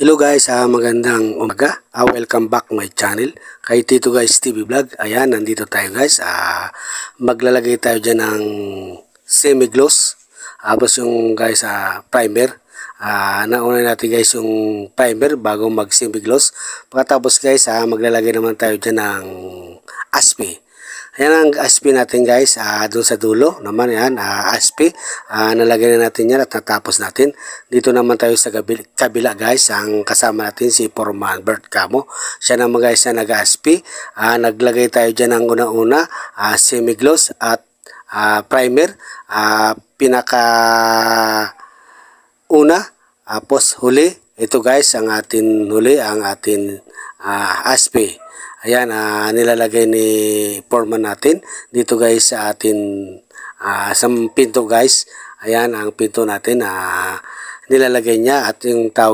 Hello guys, ah, magandang umaga. Ah, welcome back my channel. Kay Tito Guys TV Vlog. Ayan, nandito tayo guys. Ah, maglalagay tayo dyan ng semi-gloss. Tapos yung guys, ah, primer. Ah, nauna natin guys yung primer bago mag semi-gloss. Pagkatapos guys, ah, maglalagay naman tayo dyan ng aspi. Ayan ang aspi natin guys, ah, doon sa dulo naman yan, ah, aspi. Ah, nalagay na natin yan at natapos natin. Dito naman tayo sa kabila, kabila guys, ang kasama natin si Foreman Bert Camo. Siya naman guys na nag-aspi. Ah, naglagay tayo dyan ng una-una, ah, semi-gloss at ah, primer. Ah, pinaka una, tapos huli. Ito guys, ang atin huli, ang atin ah, aspi. Ayan, ah, nilalagay ni foreman natin dito guys sa atin ah, sa pinto guys. Ayan ang pinto natin ah, nilalagay niya at yung tawag